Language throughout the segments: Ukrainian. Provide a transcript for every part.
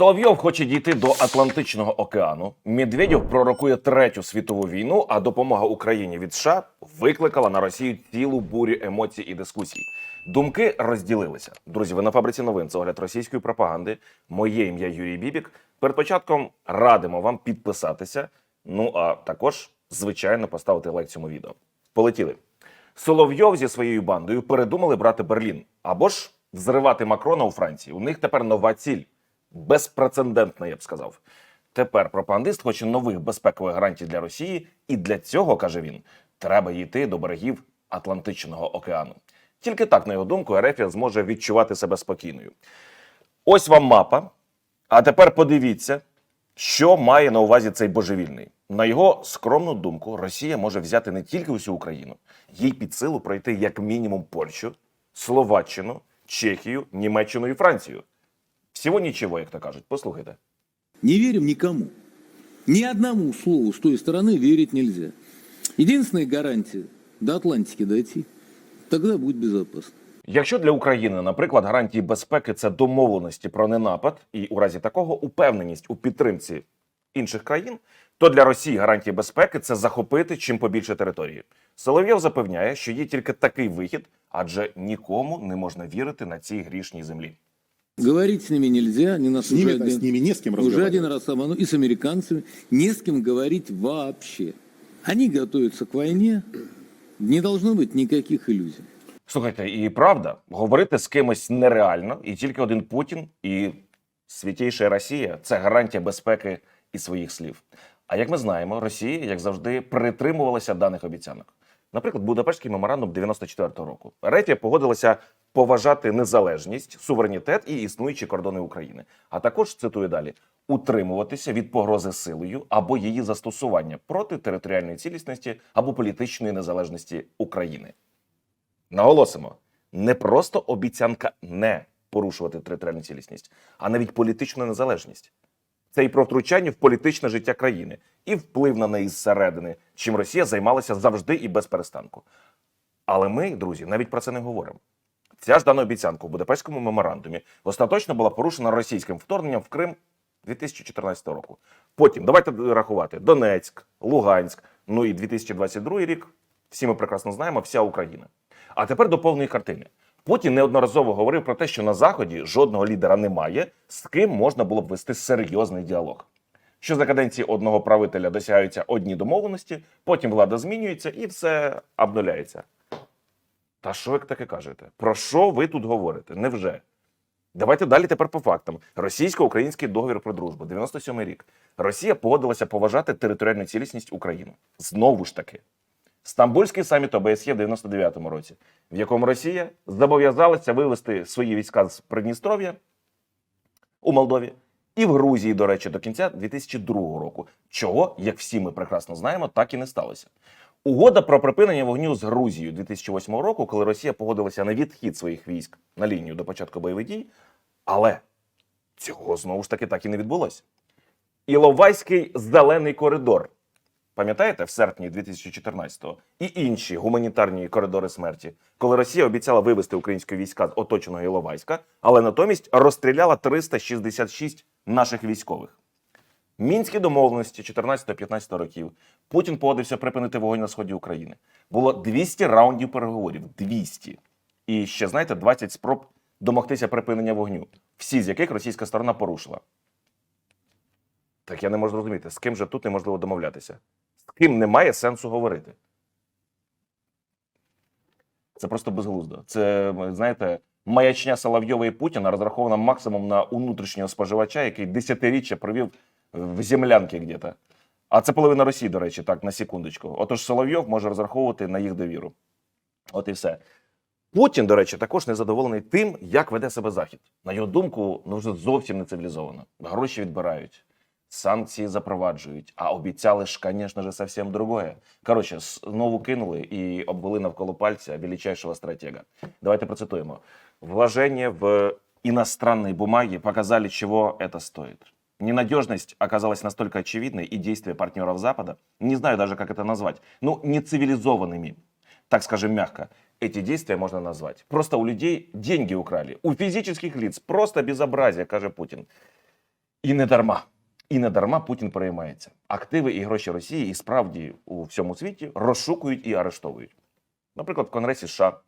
Соловйов хоче дійти до Атлантичного океану. Медведєв пророкує третю світову війну, а допомога Україні від США викликала на Росію цілу бурю емоцій і дискусій. Думки розділилися. Друзі, ви на фабриці новин. Це огляд російської пропаганди. Моє ім'я Юрій Бібік. Перед початком радимо вам підписатися. Ну а також, звичайно, поставити лайк цьому відео. Полетіли. Соловйов зі своєю бандою передумали брати Берлін або ж взривати Макрона у Франції. У них тепер нова ціль безпрецедентна, я б сказав. Тепер пропагандист хоче нових безпекових гарантій для Росії, і для цього каже він: треба йти до берегів Атлантичного океану. Тільки так, на його думку, Ерефія зможе відчувати себе спокійною. Ось вам мапа. А тепер подивіться, що має на увазі цей божевільний. На його скромну думку, Росія може взяти не тільки усю Україну, їй під силу пройти як мінімум Польщу, Словаччину, Чехію, Німеччину і Францію. Всього нічого, як то кажуть. Послухайте. Не верим никому. Ни одному слову с той стороны верить нельзя. Единственная гарантия – до Атлантики дойти. Тогда будет безопасно. Якщо для України, наприклад, гарантії безпеки це домовленості про ненапад, і у разі такого упевненість у підтримці інших країн, то для Росії гарантії безпеки це захопити чим побільше території. Соловйов запевняє, що є тільки такий вихід, адже нікому не можна вірити на цій грішній землі. Говорить с ними нельзя, не нас С ними, уже, с ними не с кем уже один раз обманул, и с американцами. Не с кем говорить вообще. Они готовятся к войне. Не должно быть никаких иллюзий. Слухайте, і правда, говорити з кимось нереально, і тільки один Путін і святіша Росія це гарантія безпеки і своїх слів. А як ми знаємо, Росія, як завжди, притримувалася даних обіцянок. Наприклад, Будапештський меморандум 94-го року. Ретія погодилася поважати незалежність, суверенітет і існуючі кордони України. А також цитую далі: утримуватися від погрози силою або її застосування проти територіальної цілісності або політичної незалежності України. Наголосимо, не просто обіцянка не порушувати територіальну цілісність, а навіть політичну незалежність. Це і про втручання в політичне життя країни, і вплив на неї зсередини, чим Росія займалася завжди і без перестанку. Але ми, друзі, навіть про це не говоримо. Ця ж дана обіцянка у Будапештському меморандумі остаточно була порушена російським вторгненням в Крим 2014 року. Потім давайте рахувати: Донецьк, Луганськ, ну і 2022 рік. Всі ми прекрасно знаємо, вся Україна. А тепер до повної картини. Путін неодноразово говорив про те, що на заході жодного лідера немає, з ким можна було б вести серйозний діалог. Що за каденції одного правителя досягаються одні домовленості, потім влада змінюється і все обнуляється. Та що ви таке кажете? Про що ви тут говорите? Невже? Давайте далі тепер по фактам. Російсько-український договір про дружбу, 97-й рік. Росія погодилася поважати територіальну цілісність України. Знову ж таки. Стамбульський саміт ОБСЄ в 99-му році, в якому Росія зобов'язалася вивести свої війська з Придністров'я у Молдові і в Грузії, до речі, до кінця 2002 року. Чого, як всі ми прекрасно знаємо, так і не сталося. Угода про припинення вогню з Грузією 2008 року, коли Росія погодилася на відхід своїх військ на лінію до початку бойових дій, але цього знову ж таки так і не відбулося. Іловайський зелений коридор. Пам'ятаєте, в серпні 2014-го і інші гуманітарні коридори смерті, коли Росія обіцяла вивести українські війська з оточеного Іловайська, але натомість розстріляла 366 наших військових. Мінські домовленості 14-15 років. Путін погодився припинити вогонь на сході України. Було 200 раундів переговорів. 200. І ще, знаєте, 20 спроб домогтися припинення вогню, всі з яких російська сторона порушила. Так я не можу зрозуміти, з ким же тут неможливо домовлятися. З ким немає сенсу говорити. Це просто безглуздо. Це, знаєте, маячня Соловйова і Путіна розрахована максимум на внутрішнього споживача, який десятиріччя провів в землянці где-то. А це половина Росії, до речі, так, на секундочку. Отож, Соловйов може розраховувати на їх довіру. От і все. Путін, до речі, також не задоволений тим, як веде себе Захід. На його думку, ну вже зовсім не цивілізовано. Гроші відбирають, санкції запроваджують, а обіцяли ж, звісно ж, совсем другое. Коротше, знову кинули і обвели навколо пальця величайшого стратега. Давайте процитуємо. Вложення в иностранные бумаги показали, чего это стоит. Ненадежность оказалась настолько очевидной, и действия партнеров Запада, не знаю даже, как это назвать, ну, нецивилизованными, так скажем мягко, эти действия можно назвать. Просто у людей деньги украли. У физических лиц просто безобразие, каже Путин. І не дарма. І не дарма Путін переймається. Активи і гроші Росії і справді у всьому світі розшукують і арештовують. Наприклад, в Конгресі США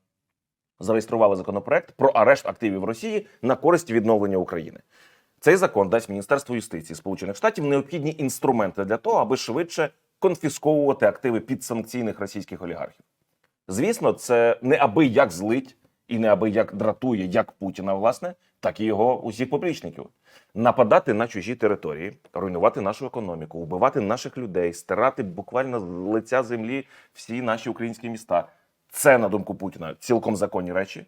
зареєстрували законопроект про арешт активів Росії на користь відновлення України. Цей закон дасть Міністерству юстиції Сполучених Штатів необхідні інструменти для того, аби швидше конфісковувати активи підсанкційних російських олігархів. Звісно, це не аби як злить і не аби як дратує як Путіна, власне, так і його усіх поплічників. Нападати на чужі території, руйнувати нашу економіку, вбивати наших людей, стирати буквально з лиця землі всі наші українські міста. Це, на думку Путіна, цілком законні речі.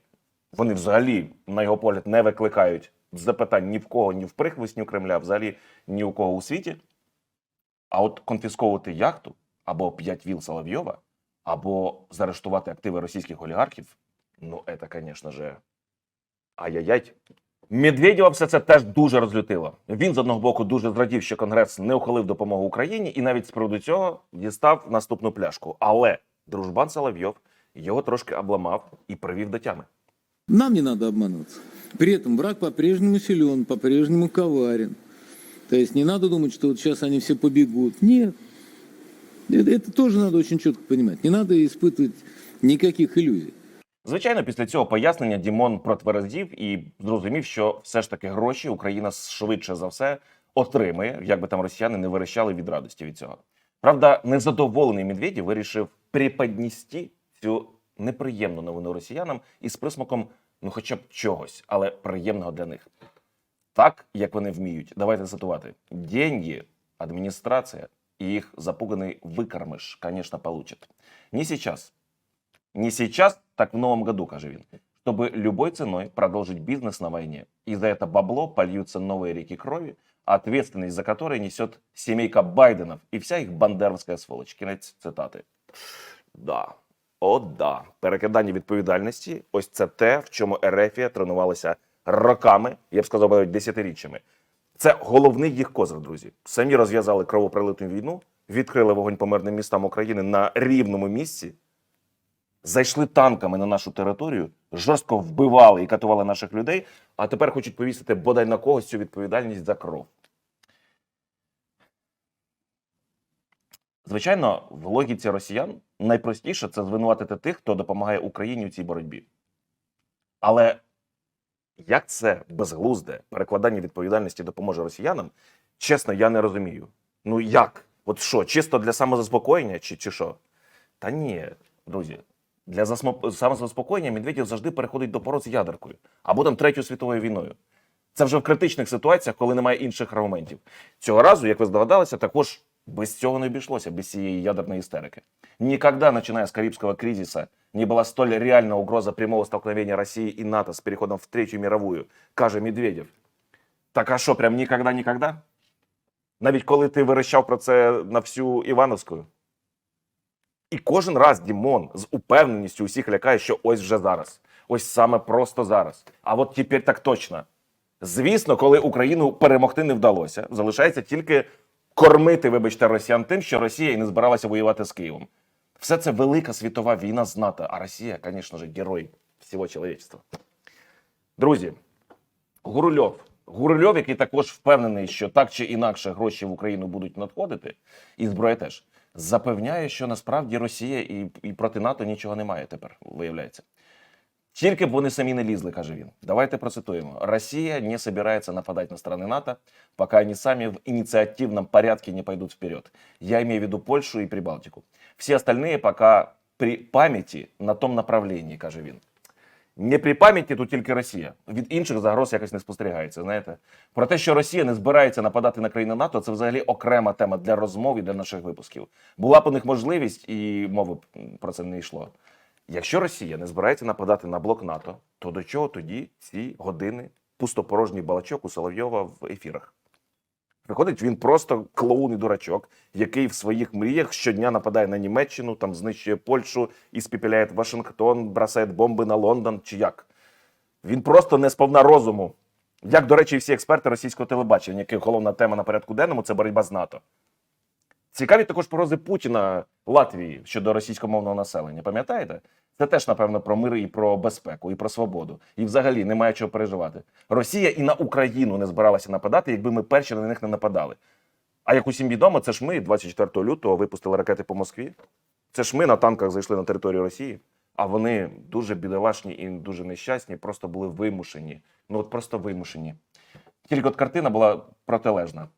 Вони взагалі, на його погляд, не викликають запитань ні в кого, ні в прихвостню Кремля, взагалі ні у кого у світі. А от конфісковувати яхту або п'ять віл Соловйова, або заарештувати активи російських олігархів, ну, це, звісно же, ай-яй-яй. Медведєва все це теж дуже розлютило. Він з одного боку дуже зрадів, що Конгрес не ухвалив допомогу Україні, і навіть з приводу цього дістав наступну пляшку. Але дружбан Соловйов його трошки обламав і привів до тями. Нам не надо обманываться. При этом враг по-прежнему силен, по-прежнему коварен. То есть не надо думать, что вот сейчас они все побегут. Нет. Это, это тоже надо очень четко понимать. Не надо испытывать никаких иллюзий. Звичайно, після цього пояснення Дімон протверезів і зрозумів, що все ж таки гроші Україна швидше за все отримає, як би там росіяни не верещали від радості від цього. Правда, незадоволений Медведєв вирішив преподністи цю неприємну новину росіянам із присмаком, ну хоча б чогось, але приємного для них. Так, як вони вміють. Давайте цитувати: деньги, адміністрація і їх запуганный выкормыш, конечно, получат. Не сейчас, не сейчас, так в новом году, каже він, чтобы любой ценой продолжить бизнес на войне. И за это бабло польются новые реки крови, ответственность за которые несет семейка Байденов и вся их бандеровская сволочь. Кінець цитати. Да. о, да. Перекидання відповідальності. Ось це те, в чому Ерефія тренувалася роками, я б сказав, навіть десятиріччями. Це головний їх козир, друзі. Самі розв'язали кровопролитну війну, відкрили вогонь по мирним містам України на рівному місці, зайшли танками на нашу територію, жорстко вбивали і катували наших людей, а тепер хочуть повісити бодай на когось цю відповідальність за кров. Звичайно, в логіці росіян найпростіше це звинуватити тих, хто допомагає Україні у цій боротьбі. Але як це безглузде перекладання відповідальності допоможе росіянам, чесно, я не розумію. Ну як? От що, чисто для самозаспокоєння чи, чи що? Та ні, друзі. Для засмо- самозаспокоєння Медведєв завжди переходить до пород з ядеркою або там Третьою світовою війною. Це вже в критичних ситуаціях, коли немає інших аргументів. Цього разу, як ви здогадалися, також без цього не обійшлося, без цієї ядерної істерики. Никогда, начиная с Карибского кризиса, не была столь реальна угроза прямого столкновения России и НАТО с переходом в Третью мировую, каже Медведєв. Так а що, прям ніколи-ніколи? Навіть коли ти верещав про це на всю Івановську. І кожен раз Дімон з упевненістю усіх лякає, що ось вже зараз. Ось саме просто зараз. А от тепер так точно. Звісно, коли Україну перемогти не вдалося, залишається тільки кормити, вибачте, росіян тим, що Росія і не збиралася воювати з Києвом. Все це велика світова війна з НАТО, а Росія, звісно ж, герой всього чоловічества. Друзі, Гурульов. Гурульов, який також впевнений, що так чи інакше гроші в Україну будуть надходити, і зброя теж, запевняє, що насправді Росія і, і проти НАТО нічого немає тепер, виявляється. Тільки б вони самі не лізли, каже він. Давайте процитуємо. Росія не собирается нападать на страны НАТО, пока они сами в инициативном порядке не пойдут вперед. Я имею в виду Польшу и Прибалтику. Все остальные пока при памяти на том направлении, каже він. Не при пам'яті тут тільки Росія. Від інших загроз якось не спостерігається. Знаєте, про те, що Росія не збирається нападати на країни НАТО, це взагалі окрема тема для розмов і для наших випусків. Була б у них можливість, і мови про це не йшло. Якщо Росія не збирається нападати на блок НАТО, то до чого тоді ці години пустопорожній балачок у Соловйова в ефірах? Виходить, він просто клоун і дурачок, який в своїх мріях щодня нападає на Німеччину, там знищує Польщу і спіпіляє Вашингтон, бросає бомби на Лондон чи як. Він просто не сповна розуму. Як, до речі, всі експерти російського телебачення, яких головна тема на порядку денному це боротьба з НАТО. Цікаві також порози Путіна Латвії щодо російськомовного населення. Пам'ятаєте? Це теж, напевно, про мир і про безпеку, і про свободу. І взагалі немає чого переживати. Росія і на Україну не збиралася нападати, якби ми перші на них не нападали. А як усім відомо, це ж ми 24 лютого випустили ракети по Москві. Це ж ми на танках зайшли на територію Росії, а вони дуже бідолашні і дуже нещасні, просто були вимушені. Ну от просто вимушені. Тільки от картина була протилежна.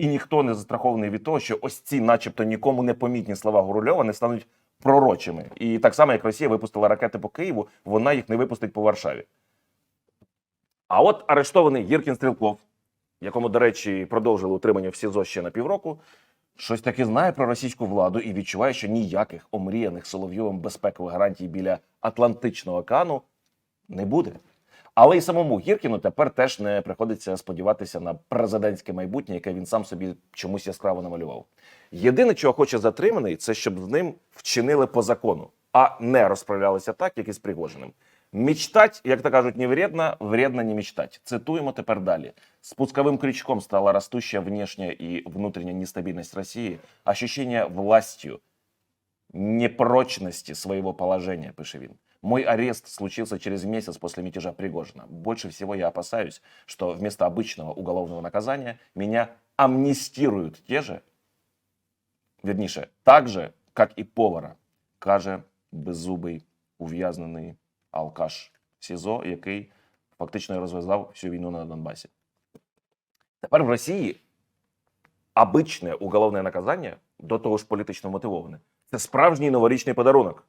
І ніхто не застрахований від того, що ось ці, начебто, нікому не помітні слова Гурульова не стануть пророчими. І так само, як Росія випустила ракети по Києву, вона їх не випустить по Варшаві. А от арештований Гіркін Стрілков, якому, до речі, продовжили утримання в СІЗО ще на півроку, щось таки знає про російську владу і відчуває, що ніяких омріяних Соловйовим безпекових гарантій біля Атлантичного океану не буде. Але й самому Гіркіну тепер теж не приходиться сподіватися на президентське майбутнє, яке він сам собі чомусь яскраво намалював. Єдине, чого хоче затриманий, це щоб з ним вчинили по закону, а не розправлялися так, як і з Пригожиним. Мечтать, як то кажуть, не вредно, вредно не мечтать. Цитуємо тепер далі. Спусковым крючком стала растущая внешняя и внутренняя нестабильность России, ощущение властью, непрочности своего положения, пише він. Мой арест случился через месяц после мятежа Пригожина. Больше всего я опасаюсь, что вместо обычного уголовного наказания меня амнистируют те же, верніше, так же, как і повара, каже беззубий ув'язнений алкаш СІЗО, який фактично розв'язав всю війну на Донбасі. Тепер в Росії обичне уголовне наказання, до того ж політично мотивоване, це справжній новорічний подарунок.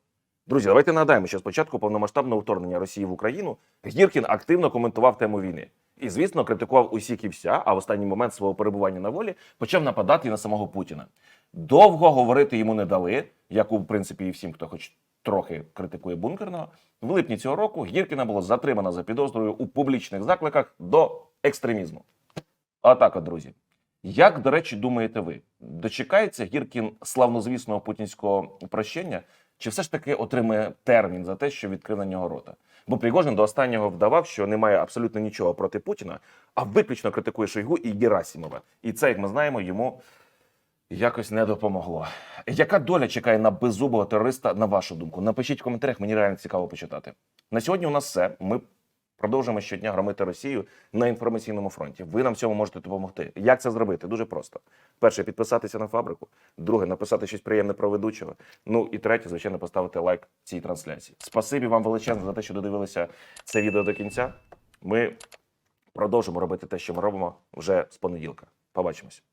Друзі, давайте нагадаємо, що спочатку повномасштабного вторгнення Росії в Україну Гіркін активно коментував тему війни. І, звісно, критикував усіх і вся, а в останній момент свого перебування на волі почав нападати на самого Путіна. Довго говорити йому не дали, як у принципі і всім, хто хоч трохи критикує бункерного. В липні цього року Гіркіна було затримано за підозрою у публічних закликах до екстремізму. Отак, от, друзі. Як, до речі, думаєте ви, дочекається Гіркін славнозвісного путінського прощення, чи все ж таки отримає термін за те, що відкрив на нього рота? Бо Пригожин до останнього вдавав, що немає абсолютно нічого проти Путіна, а виключно критикує Шойгу і Герасімова. І це, як ми знаємо, йому якось не допомогло. Яка доля чекає на беззубого терориста, на вашу думку? Напишіть в коментарях, мені реально цікаво почитати. На сьогодні у нас все. Ми продовжуємо щодня громити Росію на інформаційному фронті. Ви нам цьому можете допомогти. Як це зробити? Дуже просто. Перше, підписатися на фабрику. Друге, написати щось приємне про ведучого. Ну і третє, звичайно, поставити лайк цій трансляції. Спасибі вам величезно за те, що додивилися це відео до кінця. Ми продовжимо робити те, що ми робимо вже з понеділка. Побачимось.